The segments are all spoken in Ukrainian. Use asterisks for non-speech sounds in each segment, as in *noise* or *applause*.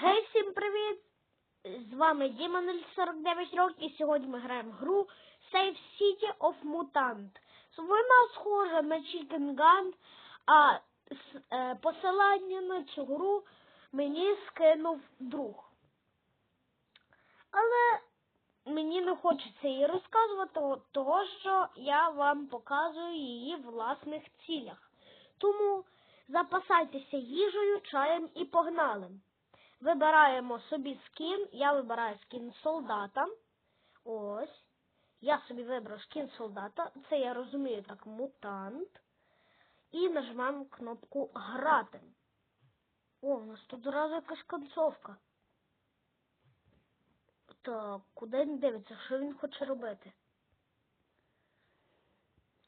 Гей, всім привіт! З вами Діма 049 років і сьогодні ми граємо в гру Save City of Mutant. Вона схожа на Chicken Gun, а е, посилання на цю гру мені скинув друг. Але мені не хочеться її розказувати, того що я вам показую її в власних цілях. Тому запасайтеся їжею, чаєм і погнали. Вибираємо собі скін. Я вибираю скін солдата. Ось. Я собі вибрав скін солдата. Це я розумію так мутант. І нажимаємо кнопку Грати. О, у нас тут зразу якась концовка. Так, куди він дивиться? Що він хоче робити?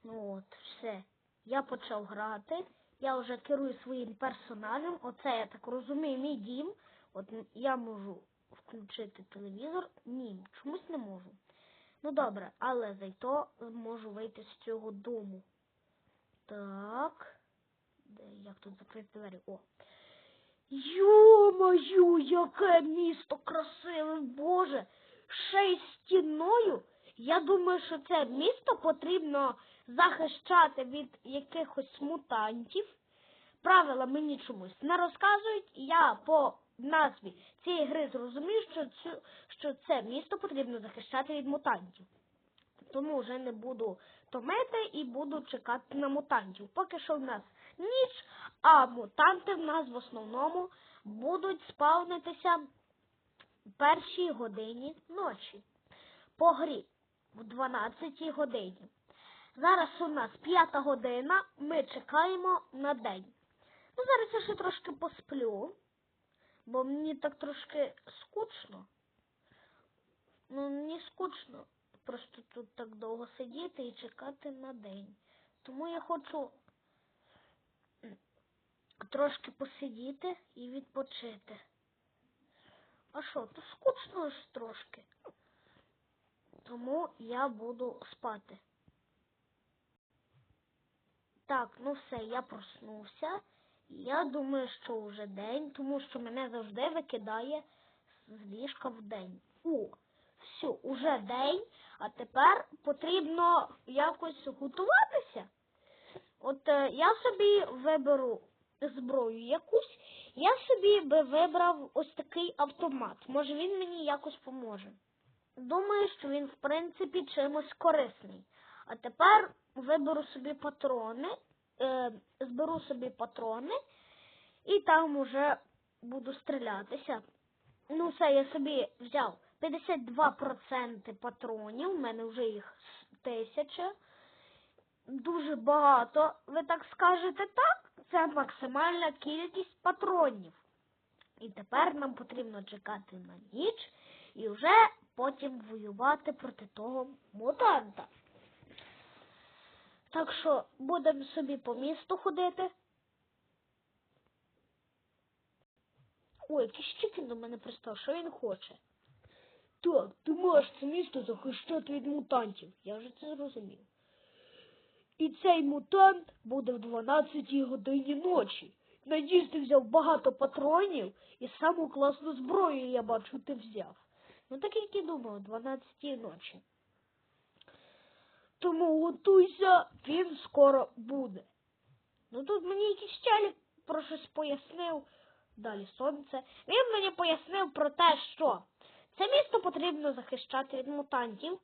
Ну от, все. Я почав грати. Я вже керую своїм персонажем. Оце, я так розумію, мій дім. От я можу включити телевізор. Ні, чомусь не можу. Ну добре, але зато можу вийти з цього дому. Так. Де, як тут закрити двері? О. Йо-маю, яке місто красиве, Боже! Ще й стіною. Я думаю, що це місто потрібно захищати від якихось мутантів. Правила мені чомусь не розказують. Я по назві цієї гри зрозумів, що, цю, що це місто потрібно захищати від мутантів. Тому вже не буду томити і буду чекати на мутантів. Поки що в нас ніч, а мутанти в нас в основному будуть спавнитися в першій годині ночі по грі в 12 годині. Зараз у нас п'ята година, ми чекаємо на день. Ну, зараз я ще трошки посплю, бо мені так трошки скучно. Ну, мені скучно просто тут так довго сидіти і чекати на день. Тому я хочу трошки посидіти і відпочити. А що, то скучно ж трошки. Тому я буду спати. Так, ну все, я проснувся. Я думаю, що вже день, тому що мене завжди викидає з ліжка в день. О, все, уже день, а тепер потрібно якось готуватися. От е, я собі виберу зброю якусь, я собі би вибрав ось такий автомат. Може він мені якось поможе. Думаю, що він, в принципі, чимось корисний. А тепер виберу собі патрони, е, зберу собі патрони і там уже буду стрілятися. Ну, все, я собі взяв 52% патронів, у мене вже їх тисяча. Дуже багато, ви так скажете так? Це максимальна кількість патронів. І тепер нам потрібно чекати на ніч і вже потім воювати проти того мутанта. Так що будемо собі по місту ходити. Ой, якийсь чикен до мене пристав, що він хоче? Так, ти маєш це місто захищати від мутантів. Я вже це зрозумів. І цей мутант буде в 12 годині ночі. Надіюсь, ти взяв багато патронів і саму класну зброю, я бачу, ти взяв. Ну так як і думав, о 12 ночі. Тому готуйся, він скоро буде. Ну тут мені якийсь челік про щось пояснив. Далі сонце. Він мені пояснив про те, що це місто потрібно захищати від мутантів.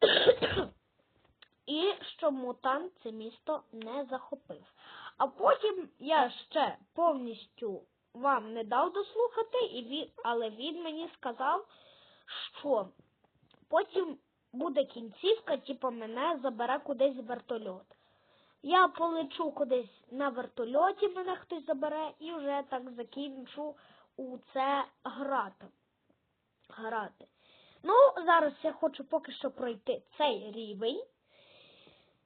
*coughs* І щоб мутант це місто не захопив. А потім я ще повністю вам не дав дослухати, і він, але він мені сказав, що потім буде кінцівка, типу мене забере кудись вертольот. Я полечу кудись на вертольоті, мене хтось забере, і вже так закінчу у це грати. грати. Ну, зараз я хочу поки що пройти цей рівень.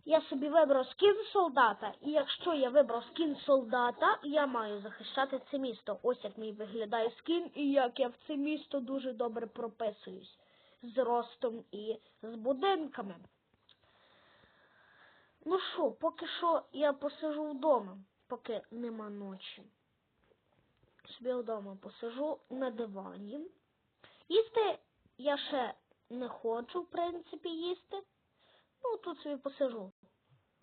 Я собі вибрав скін солдата, і якщо я вибрав скін солдата, я маю захищати це місто. Ось як мій виглядає скін, і як я в це місто дуже добре прописуюсь з ростом і з будинками. Ну що, поки що я посижу вдома, поки нема ночі. собі вдома посижу на дивані. Їсти я ще не хочу, в принципі, їсти. Ну, тут собі посижу.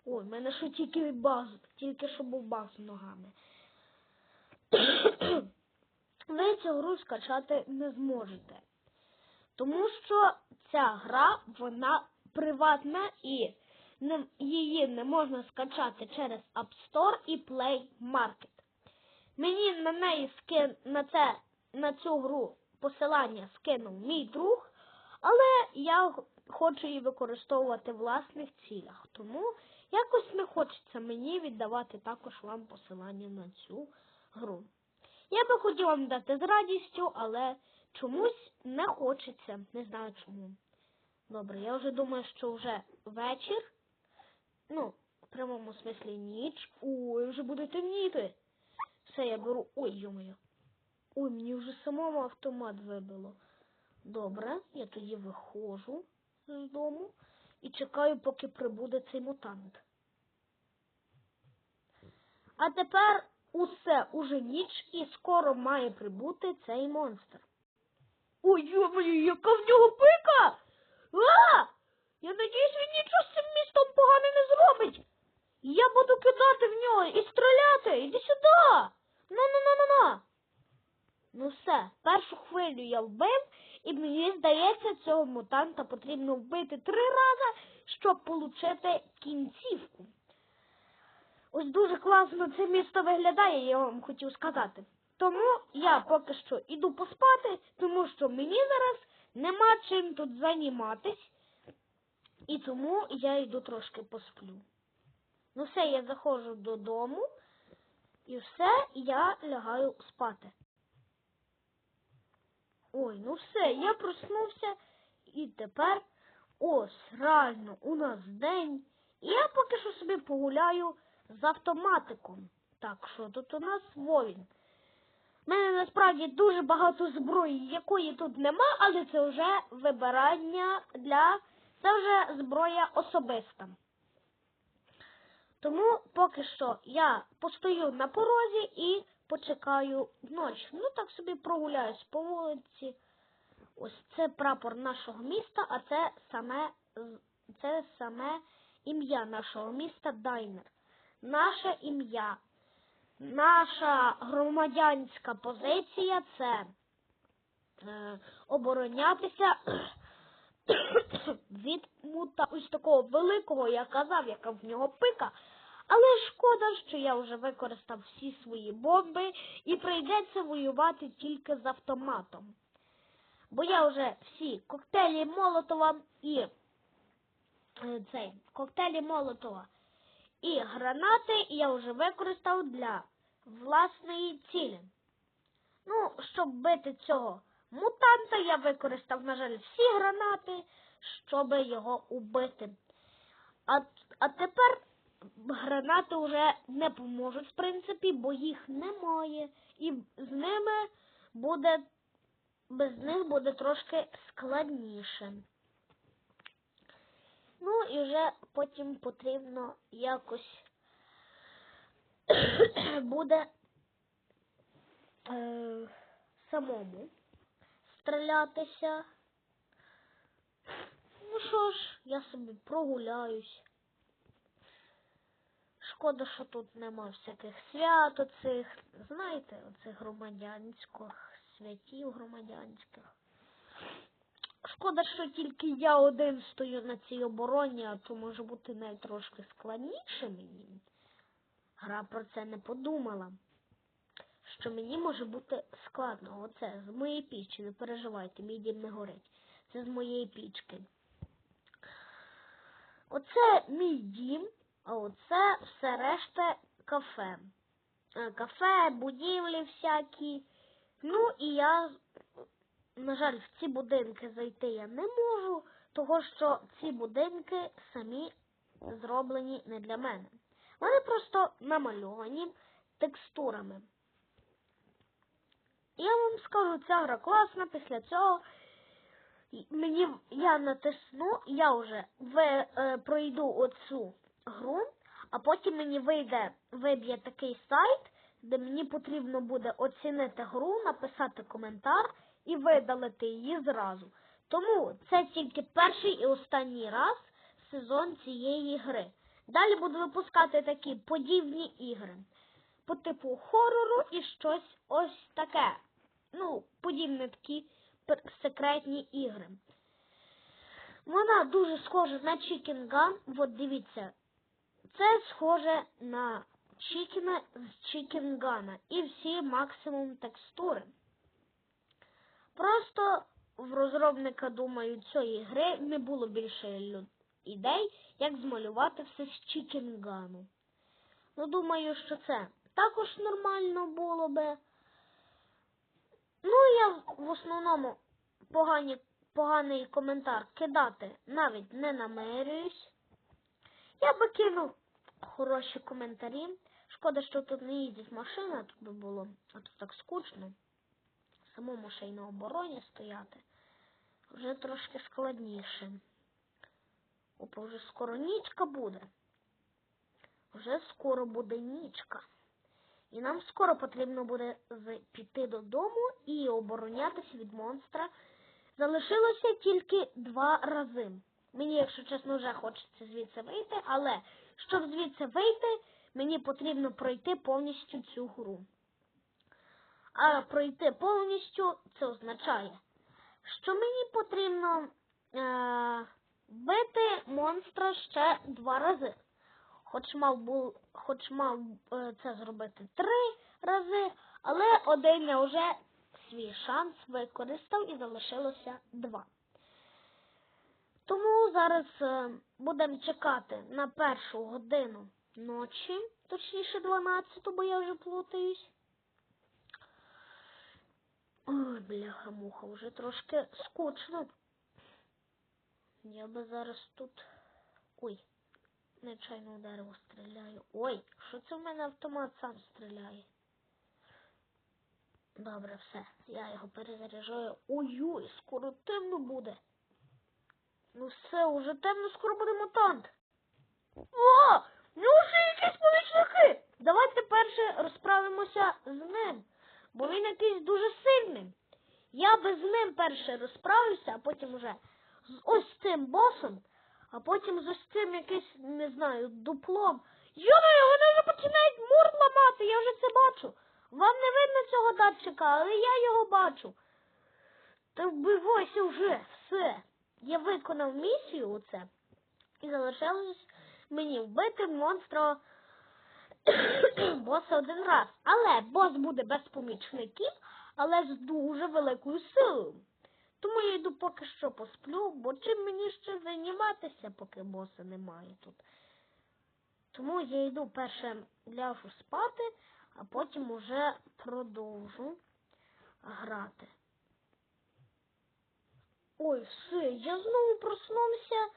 Ой, в мене що тільки баз, тільки що був баз ногами. *coughs* Ви цю гру скачати не зможете. Тому що ця гра, вона приватна і не, її не можна скачати через App Store і Play Market. Мені на неї скин на це на цю гру посилання скинув мій друг, але я хочу її використовувати в власних цілях. Тому якось не хочеться мені віддавати також вам посилання на цю гру. Я би хотів вам дати з радістю, але чомусь не хочеться. Не знаю чому. Добре, я вже думаю, що вже вечір. Ну, в прямому смислі ніч. Ой, вже буде темніти. Все, я беру. Ой, йомою. Ой, мені вже самому автомат вибило. Добре, я тоді виходжу з дому і чекаю, поки прибуде цей мутант. А тепер усе уже ніч і скоро має прибути цей монстр. Ой, йомою, яка в нього пика! А! Я надіюсь, він нічого з цим містом погано не зробить. Я буду кидати в нього і стріляти. Іди сюди. Ну, ну, ну, ну, ну. Ну все, першу хвилю я вбив, і мені здається, цього мутанта потрібно вбити три рази, щоб отримати кінцівку. Ось дуже класно це місто виглядає, я вам хотів сказати. Тому я поки що іду поспати, тому що мені зараз нема чим тут займатись. І тому я йду трошки посплю. Ну все, я заходжу додому і все, я лягаю спати. Ой, ну все, я проснувся і тепер ось реально у нас день. І я поки що собі погуляю з автоматиком. Так, що тут у нас Вовін? У мене насправді дуже багато зброї, якої тут нема, але це вже вибирання для. Це вже зброя особиста. Тому поки що я постою на порозі і почекаю ночі. Ну так собі прогуляюсь по вулиці. Ось це прапор нашого міста, а це саме, це саме ім'я нашого міста Дайнер. Наше ім'я. Наша громадянська позиція це е, оборонятися *coughs* від мута ось такого великого, я казав, яка в нього пика. Але шкода, що я вже використав всі свої бомби і прийдеться воювати тільки з автоматом. Бо я вже всі коктейлі Молотова і е, цей коктейлі Молотова і гранати я вже використав для власної цілі. Ну, щоб бити цього мутанта, я використав, на жаль, всі гранати, щоб його убити. А, а тепер гранати вже не поможуть, в принципі, бо їх немає. І з ними буде, без них буде трошки складніше. Ну і вже потім потрібно якось *coughs* буде е, самому стрілятися. Ну що ж, я собі прогуляюсь. Шкода, що тут нема всяких свят оцих, знаєте, оцих громадянських, святів громадянських. Шкода, що тільки я один стою на цій обороні, а то може бути навіть трошки складніше мені. Гра про це не подумала. Що мені може бути складно. Оце з моєї пічки, не переживайте, мій дім не горить. Це з моєї пічки. Оце мій дім, а оце все решта кафе. Е, Кафе, будівлі всякі. Ну і я, на жаль, в ці будинки зайти я не можу, того що ці будинки самі зроблені не для мене. Вони просто намальовані текстурами. Я вам скажу, ця гра класна, після цього мені я натисну, я вже ви, е, пройду оцю гру, а потім мені вийде, виб'є такий сайт, де мені потрібно буде оцінити гру, написати коментар і видалити її зразу. Тому це тільки перший і останній раз сезон цієї гри. Далі буду випускати такі подібні ігри по типу хорору і щось ось таке. Ну, подібні такі секретні ігри. Вона дуже схожа на Chicken Gun. От дивіться, це схоже на Чікіна з Chicken і всі максимум текстури. Просто в розробника, думаю, цієї гри не було більше ідей, як змалювати все з Gun. Ну, думаю, що це також нормально було би. Ну, я в основному погані, поганий коментар кидати навіть не намерююсь. Я би кинув хороші коментарі. Шкода, що тут не їздить машина, тут би було, а тут так скучно. Самому ще й на обороні стояти. Вже трошки складніше. Опа, вже скоро нічка буде. Вже скоро буде нічка. І нам скоро потрібно буде піти додому і оборонятися від монстра. Залишилося тільки два рази. Мені, якщо чесно, вже хочеться звідси вийти, але щоб звідси вийти, мені потрібно пройти повністю цю гру. А пройти повністю це означає, що мені потрібно е- бити монстра ще два рази. Хоч мав був, хоч мав е, це зробити три рази, але один я вже свій шанс використав і залишилося два. Тому зараз е, будемо чекати на першу годину ночі, точніше 12, бо я вже плутаюсь. Ой, бляха-муха, вже трошки скучно. Я би зараз тут. Ой, нечайно дерево стріляю. Ой, що це в мене автомат сам стріляє? Добре, все. Я його перезаряджаю. Ой-ой, скоро темно буде. Ну все, уже темно, скоро буде мутант. О! Ну вже якісь помічники! Давайте перше розправимося з ним, бо він якийсь дуже сильний. Я би з ним перше розправлюся, а потім уже з ось цим босом, а потім з ось цим якийсь, не знаю, дуплом. Йомаю, вони вже починають мур ламати, я вже це бачу. Вам не видно цього датчика, але я його бачу. Та вбивайся вже, все. Я виконав місію оце. І залишилось мені вбити монстра *coughs* боса один раз. Але бос буде без помічників, але з дуже великою силою. Тому я йду поки що посплю, бо чим мені ще займатися, поки боса немає тут. Тому я йду перше ляжу спати, а потім уже продовжу грати. Ой, все, я знову проснувся,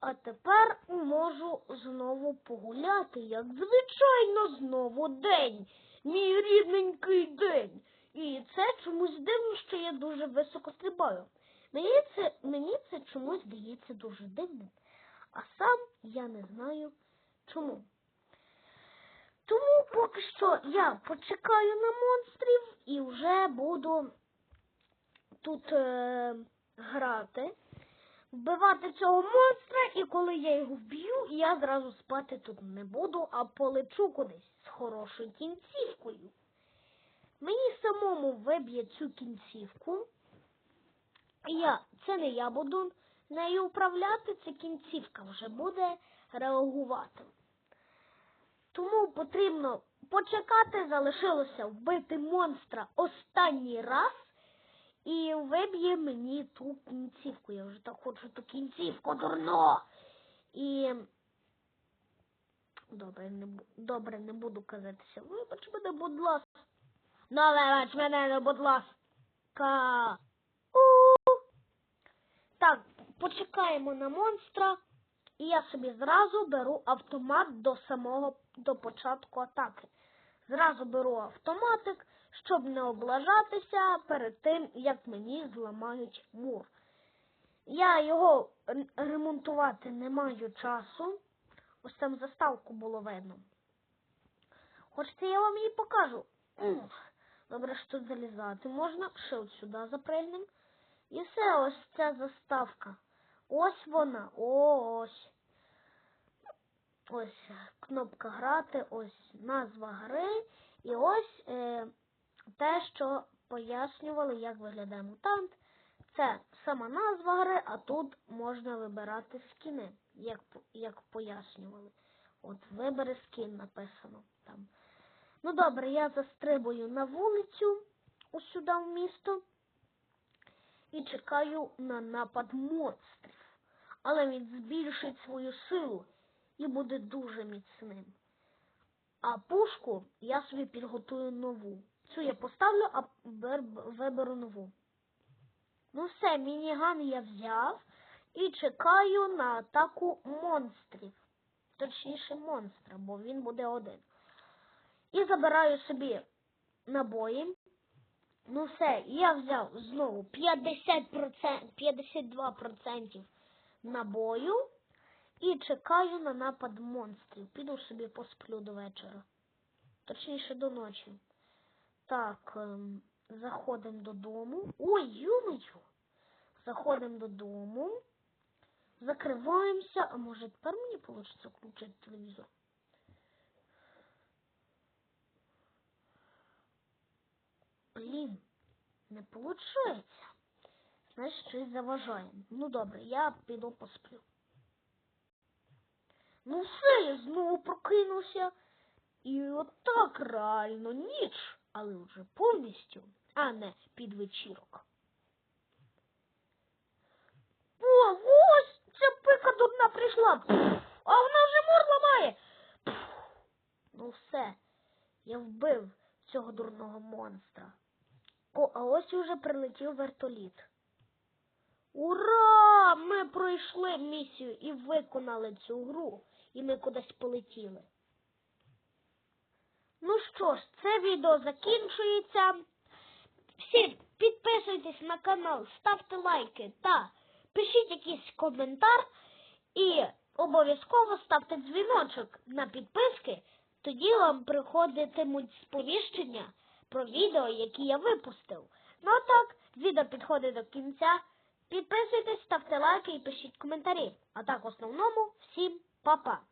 а тепер можу знову погуляти, як звичайно, знову день. Мій рідненький день. І це чомусь дивно, що я дуже високо стрибаю. Мені це, мені це чомусь здається дуже дивним. А сам я не знаю чому. Тому поки що я почекаю на монстрів і вже буду тут е, грати, вбивати цього монстра, і коли я його вб'ю, я зразу спати тут не буду, а полечу кудись з хорошою кінцівкою. Мені самому виб'є цю кінцівку. Я, це не я буду нею управляти, це кінцівка вже буде реагувати. Тому потрібно почекати, залишилося вбити монстра останній раз і виб'є мені ту кінцівку. Я вже так хочу ту кінцівку дурно. І добре, не, добре, не буду казатися. Вибач мене, будь ласка. Ну, вибач мене, ну, будь ласка. У. Так, почекаємо на монстра. І я собі зразу беру автомат до самого до початку атаки. Зразу беру автоматик, щоб не облажатися перед тим, як мені зламають мур. Я його ремонтувати не маю часу. Ось там заставку було видно. Хочете, я вам її покажу? Добре, що тут залізати можна. Ще от сюди запригнем. І все, ось ця заставка. Ось вона. Ось. Ось кнопка грати, ось назва гри. І ось е, те, що пояснювали, як виглядає мутант. Це сама назва гри, а тут можна вибирати скіни, як, як пояснювали. От вибери скін написано там. Ну добре, я застрибую на вулицю ось сюди в місто і чекаю на напад монстрів. Але він збільшить свою силу і буде дуже міцним. А пушку я собі підготую нову. Цю я поставлю, а виберу нову. Ну все, мініган я взяв і чекаю на атаку монстрів. Точніше монстра, бо він буде один. І забираю собі набої. Ну все, я взяв знову 50%, 52% набою і чекаю на напад монстрів. Піду собі посплю до вечора. Точніше до ночі. Так, ем, заходимо додому. Ой, юмою. Заходимо додому. Закриваємося. А може тепер мені вийде включити телевізор? Блін, не виходить. Значить, щось заважає. Ну добре, я піду посплю. Ну все, я знову прокинувся. І отак реально ніч, але вже повністю, а не під вечірок. О, ось ця пика дурна прийшла. А вона вже мор ламає. Ну все, я вбив цього дурного монстра. О, а ось уже прилетів вертоліт. Ура! Ми пройшли місію і виконали цю гру, і ми кудись полетіли. Ну що ж, це відео закінчується. Всі підписуйтесь на канал, ставте лайки та пишіть якийсь коментар і обов'язково ставте дзвіночок на підписки. Тоді вам приходитимуть сповіщення про відео, які я випустив. Ну а так, відео підходить до кінця. Підписуйтесь, ставте лайки і пишіть коментарі. А так, в основному, всім па-па!